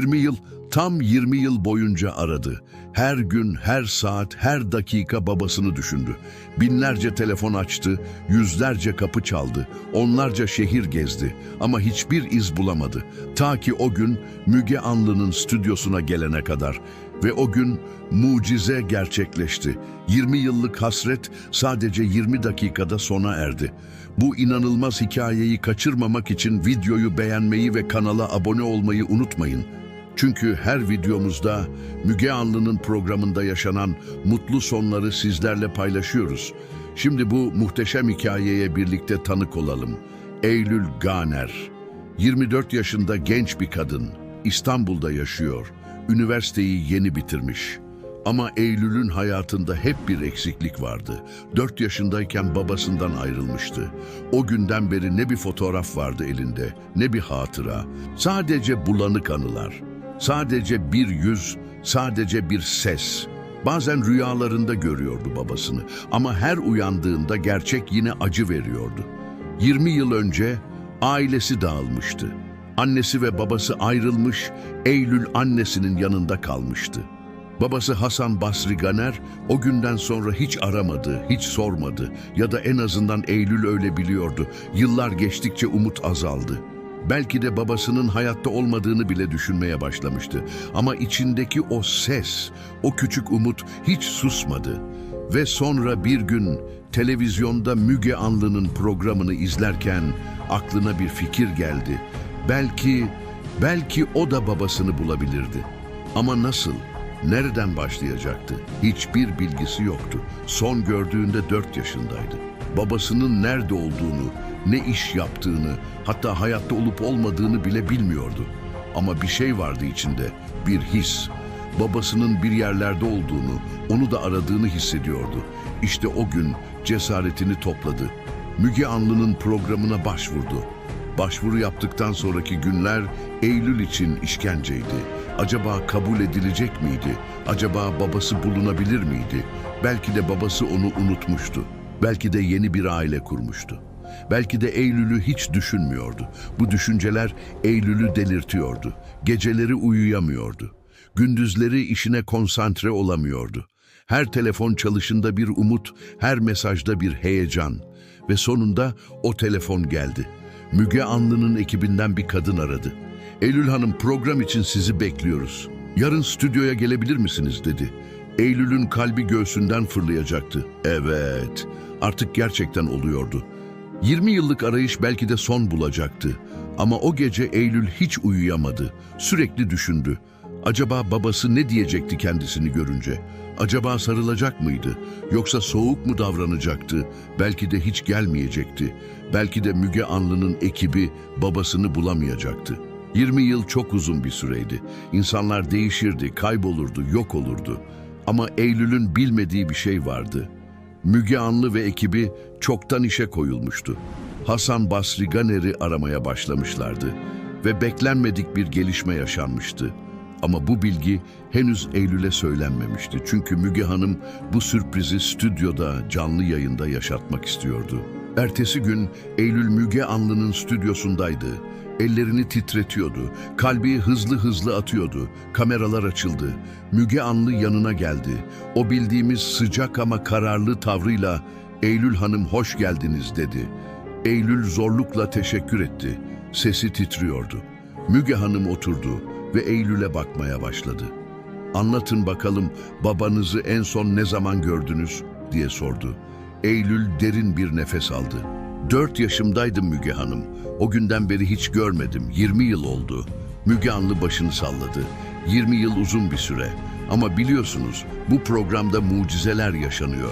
20 yıl, tam 20 yıl boyunca aradı. Her gün, her saat, her dakika babasını düşündü. Binlerce telefon açtı, yüzlerce kapı çaldı, onlarca şehir gezdi ama hiçbir iz bulamadı. Ta ki o gün Müge Anlı'nın stüdyosuna gelene kadar ve o gün mucize gerçekleşti. 20 yıllık hasret sadece 20 dakikada sona erdi. Bu inanılmaz hikayeyi kaçırmamak için videoyu beğenmeyi ve kanala abone olmayı unutmayın. Çünkü her videomuzda Müge Anlı'nın programında yaşanan mutlu sonları sizlerle paylaşıyoruz. Şimdi bu muhteşem hikayeye birlikte tanık olalım. Eylül Ganer, 24 yaşında genç bir kadın, İstanbul'da yaşıyor. Üniversiteyi yeni bitirmiş. Ama Eylül'ün hayatında hep bir eksiklik vardı. 4 yaşındayken babasından ayrılmıştı. O günden beri ne bir fotoğraf vardı elinde, ne bir hatıra. Sadece bulanık anılar. Sadece bir yüz, sadece bir ses. Bazen rüyalarında görüyordu babasını ama her uyandığında gerçek yine acı veriyordu. 20 yıl önce ailesi dağılmıştı. Annesi ve babası ayrılmış, Eylül annesinin yanında kalmıştı. Babası Hasan Basri Ganer o günden sonra hiç aramadı, hiç sormadı ya da en azından Eylül öyle biliyordu. Yıllar geçtikçe umut azaldı. Belki de babasının hayatta olmadığını bile düşünmeye başlamıştı. Ama içindeki o ses, o küçük umut hiç susmadı. Ve sonra bir gün televizyonda Müge Anlı'nın programını izlerken aklına bir fikir geldi. Belki, belki o da babasını bulabilirdi. Ama nasıl? Nereden başlayacaktı? Hiçbir bilgisi yoktu. Son gördüğünde dört yaşındaydı. Babasının nerede olduğunu, ne iş yaptığını, hatta hayatta olup olmadığını bile bilmiyordu. Ama bir şey vardı içinde, bir his. Babasının bir yerlerde olduğunu, onu da aradığını hissediyordu. İşte o gün cesaretini topladı. Müge Anlı'nın programına başvurdu. Başvuru yaptıktan sonraki günler Eylül için işkenceydi. Acaba kabul edilecek miydi? Acaba babası bulunabilir miydi? Belki de babası onu unutmuştu. Belki de yeni bir aile kurmuştu. Belki de Eylül'ü hiç düşünmüyordu. Bu düşünceler Eylül'ü delirtiyordu. Geceleri uyuyamıyordu. Gündüzleri işine konsantre olamıyordu. Her telefon çalışında bir umut, her mesajda bir heyecan. Ve sonunda o telefon geldi. Müge Anlı'nın ekibinden bir kadın aradı. Eylül Hanım program için sizi bekliyoruz. Yarın stüdyoya gelebilir misiniz dedi. Eylül'ün kalbi göğsünden fırlayacaktı. Evet, artık gerçekten oluyordu. 20 yıllık arayış belki de son bulacaktı. Ama o gece Eylül hiç uyuyamadı. Sürekli düşündü. Acaba babası ne diyecekti kendisini görünce? Acaba sarılacak mıydı? Yoksa soğuk mu davranacaktı? Belki de hiç gelmeyecekti. Belki de Müge Anlı'nın ekibi babasını bulamayacaktı. 20 yıl çok uzun bir süreydi. İnsanlar değişirdi, kaybolurdu, yok olurdu. Ama Eylül'ün bilmediği bir şey vardı. Müge Anlı ve ekibi çoktan işe koyulmuştu. Hasan Basri Ganer'i aramaya başlamışlardı ve beklenmedik bir gelişme yaşanmıştı. Ama bu bilgi henüz Eylül'e söylenmemişti. Çünkü Müge Hanım bu sürprizi stüdyoda canlı yayında yaşatmak istiyordu. Ertesi gün Eylül Müge Anlı'nın stüdyosundaydı. Ellerini titretiyordu, kalbi hızlı hızlı atıyordu. Kameralar açıldı. Müge Anlı yanına geldi. O bildiğimiz sıcak ama kararlı tavrıyla Eylül Hanım hoş geldiniz dedi. Eylül zorlukla teşekkür etti. Sesi titriyordu. Müge Hanım oturdu ve Eylül'e bakmaya başladı. Anlatın bakalım babanızı en son ne zaman gördünüz diye sordu. Eylül derin bir nefes aldı. Dört yaşımdaydım Müge Hanım. O günden beri hiç görmedim. 20 yıl oldu. Müge Anlı başını salladı. 20 yıl uzun bir süre. Ama biliyorsunuz bu programda mucizeler yaşanıyor.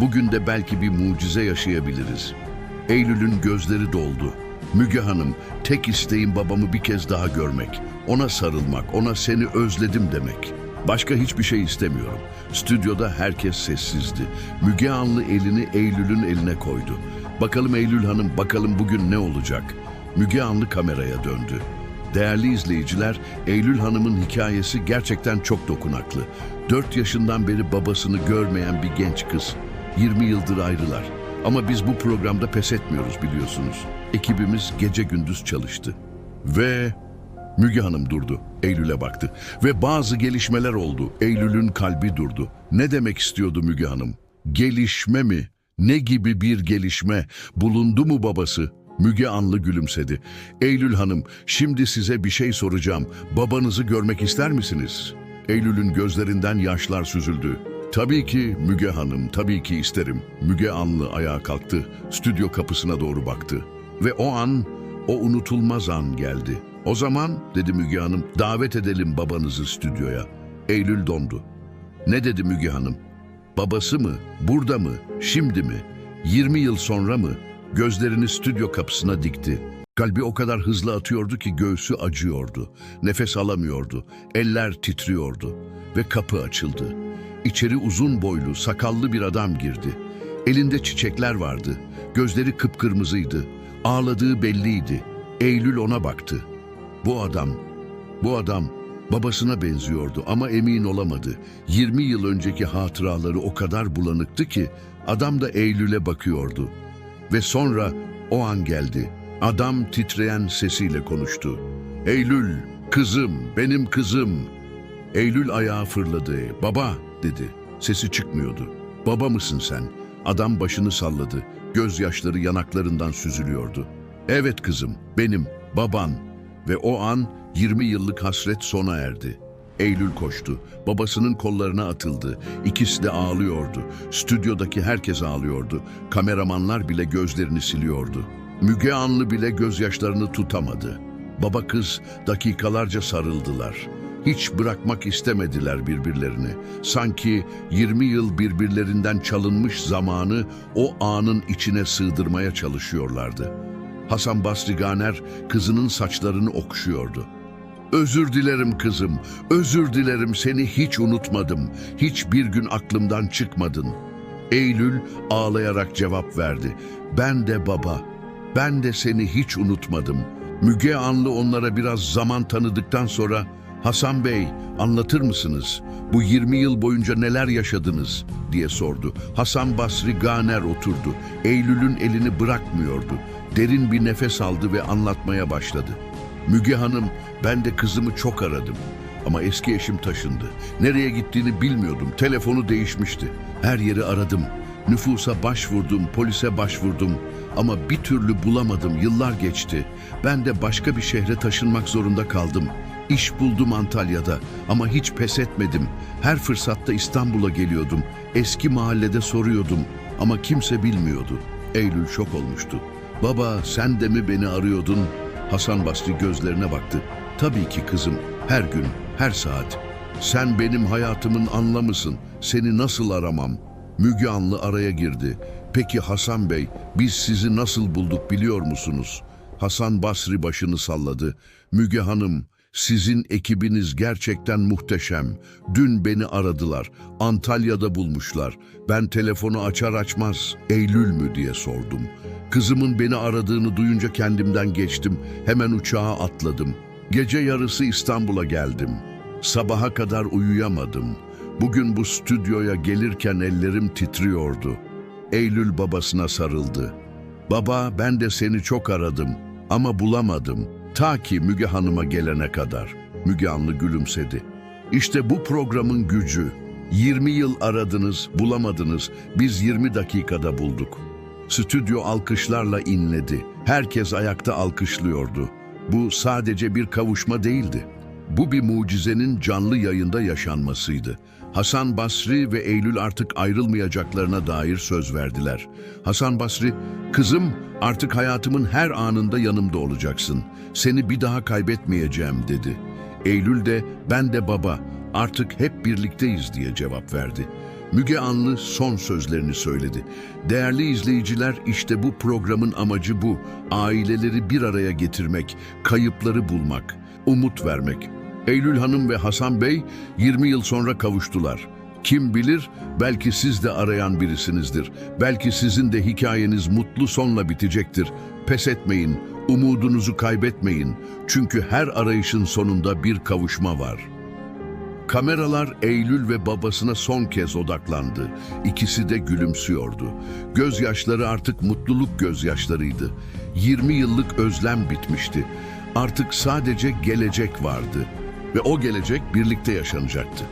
Bugün de belki bir mucize yaşayabiliriz. Eylül'ün gözleri doldu. Müge Hanım, tek isteğim babamı bir kez daha görmek. Ona sarılmak, ona seni özledim demek. Başka hiçbir şey istemiyorum. Stüdyoda herkes sessizdi. Müge Anlı elini Eylül'ün eline koydu. Bakalım Eylül Hanım, bakalım bugün ne olacak? Müge Anlı kameraya döndü. Değerli izleyiciler, Eylül Hanım'ın hikayesi gerçekten çok dokunaklı. 4 yaşından beri babasını görmeyen bir genç kız. 20 yıldır ayrılar. Ama biz bu programda pes etmiyoruz biliyorsunuz. Ekibimiz gece gündüz çalıştı. Ve Müge Hanım durdu. Eylül'e baktı. Ve bazı gelişmeler oldu. Eylül'ün kalbi durdu. Ne demek istiyordu Müge Hanım? Gelişme mi? Ne gibi bir gelişme? Bulundu mu babası? Müge Anlı gülümsedi. Eylül Hanım, şimdi size bir şey soracağım. Babanızı görmek ister misiniz? Eylül'ün gözlerinden yaşlar süzüldü. Tabii ki Müge Hanım, tabii ki isterim. Müge Anlı ayağa kalktı, stüdyo kapısına doğru baktı. Ve o an, o unutulmaz an geldi. O zaman, dedi Müge Hanım, davet edelim babanızı stüdyoya. Eylül dondu. Ne dedi Müge Hanım? Babası mı? Burada mı? Şimdi mi? 20 yıl sonra mı? Gözlerini stüdyo kapısına dikti. Kalbi o kadar hızlı atıyordu ki göğsü acıyordu. Nefes alamıyordu. Eller titriyordu. Ve kapı açıldı. İçeri uzun boylu, sakallı bir adam girdi. Elinde çiçekler vardı. Gözleri kıpkırmızıydı. Ağladığı belliydi. Eylül ona baktı. Bu adam, bu adam babasına benziyordu ama emin olamadı. 20 yıl önceki hatıraları o kadar bulanıktı ki adam da Eylül'e bakıyordu. Ve sonra o an geldi. Adam titreyen sesiyle konuştu. Eylül, kızım, benim kızım. Eylül ayağa fırladı. Baba dedi. Sesi çıkmıyordu. Baba mısın sen? Adam başını salladı. Gözyaşları yanaklarından süzülüyordu. Evet kızım, benim, baban. Ve o an 20 yıllık hasret sona erdi. Eylül koştu. Babasının kollarına atıldı. İkisi de ağlıyordu. Stüdyodaki herkes ağlıyordu. Kameramanlar bile gözlerini siliyordu. Müge Anlı bile gözyaşlarını tutamadı. Baba kız dakikalarca sarıldılar. Hiç bırakmak istemediler birbirlerini. Sanki 20 yıl birbirlerinden çalınmış zamanı o anın içine sığdırmaya çalışıyorlardı. Hasan Basri Ganer kızının saçlarını okşuyordu. Özür dilerim kızım, özür dilerim seni hiç unutmadım. Hiçbir gün aklımdan çıkmadın. Eylül ağlayarak cevap verdi. Ben de baba, ben de seni hiç unutmadım. Müge Anlı onlara biraz zaman tanıdıktan sonra Hasan Bey anlatır mısınız? Bu 20 yıl boyunca neler yaşadınız diye sordu. Hasan Basri Ganer oturdu. Eylül'ün elini bırakmıyordu. Derin bir nefes aldı ve anlatmaya başladı. Müge Hanım, ben de kızımı çok aradım. Ama eski eşim taşındı. Nereye gittiğini bilmiyordum. Telefonu değişmişti. Her yeri aradım. Nüfusa başvurdum, polise başvurdum. Ama bir türlü bulamadım. Yıllar geçti. Ben de başka bir şehre taşınmak zorunda kaldım. İş buldum Antalya'da ama hiç pes etmedim. Her fırsatta İstanbul'a geliyordum. Eski mahallede soruyordum ama kimse bilmiyordu. Eylül şok olmuştu. Baba sen de mi beni arıyordun? Hasan Basri gözlerine baktı. Tabii ki kızım, her gün, her saat. Sen benim hayatımın anlamısın. Seni nasıl aramam? Müge Anlı araya girdi. Peki Hasan Bey, biz sizi nasıl bulduk biliyor musunuz? Hasan Basri başını salladı. Müge Hanım, sizin ekibiniz gerçekten muhteşem. Dün beni aradılar. Antalya'da bulmuşlar. Ben telefonu açar açmaz Eylül mü diye sordum. Kızımın beni aradığını duyunca kendimden geçtim. Hemen uçağa atladım. Gece yarısı İstanbul'a geldim. Sabaha kadar uyuyamadım. Bugün bu stüdyoya gelirken ellerim titriyordu. Eylül babasına sarıldı. Baba ben de seni çok aradım ama bulamadım. Ta ki Müge Hanım'a gelene kadar. Müge Anlı gülümsedi. İşte bu programın gücü. 20 yıl aradınız, bulamadınız. Biz 20 dakikada bulduk. Stüdyo alkışlarla inledi. Herkes ayakta alkışlıyordu. Bu sadece bir kavuşma değildi. Bu bir mucizenin canlı yayında yaşanmasıydı. Hasan Basri ve Eylül artık ayrılmayacaklarına dair söz verdiler. Hasan Basri, kızım artık hayatımın her anında yanımda olacaksın. Seni bir daha kaybetmeyeceğim dedi. Eylül de ben de baba artık hep birlikteyiz diye cevap verdi. Müge Anlı son sözlerini söyledi. Değerli izleyiciler işte bu programın amacı bu. Aileleri bir araya getirmek, kayıpları bulmak, umut vermek. Eylül Hanım ve Hasan Bey 20 yıl sonra kavuştular. Kim bilir belki siz de arayan birisinizdir. Belki sizin de hikayeniz mutlu sonla bitecektir. Pes etmeyin, umudunuzu kaybetmeyin. Çünkü her arayışın sonunda bir kavuşma var.'' Kameralar Eylül ve babasına son kez odaklandı. İkisi de gülümsüyordu. Gözyaşları artık mutluluk gözyaşlarıydı. 20 yıllık özlem bitmişti. Artık sadece gelecek vardı ve o gelecek birlikte yaşanacaktı.